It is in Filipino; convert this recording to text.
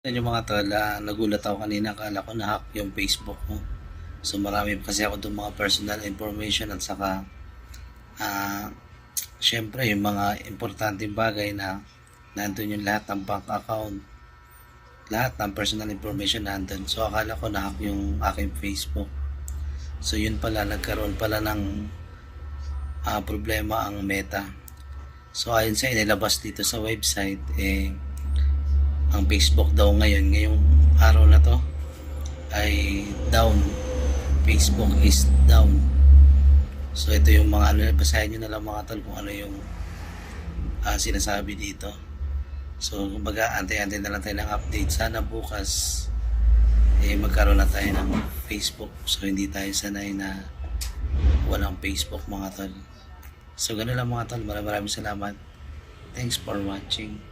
Yan yung mga tol, ah, nagulat ako kanina, akala ko na-hack yung Facebook mo. So marami kasi ako doon mga personal information at saka ah syempre yung mga importanteng bagay na nandun yung lahat ng bank account, lahat ng personal information nandun. So akala ko na-hack yung aking Facebook. So yun pala, nagkaroon pala ng ah, problema ang meta. So ayon sa inilabas dito sa website, eh, ang Facebook daw ngayon, ngayong araw na to, ay down. Facebook is down. So ito yung mga ano, basahin nyo na lang mga tol kung ano yung ah, sinasabi dito. So kumbaga, antay-antay na lang tayo ng update. Sana bukas eh, magkaroon na tayo ng Facebook. So hindi tayo sanay na walang Facebook mga tol. So ganun lang mga tol. Maraming salamat. Thanks for watching.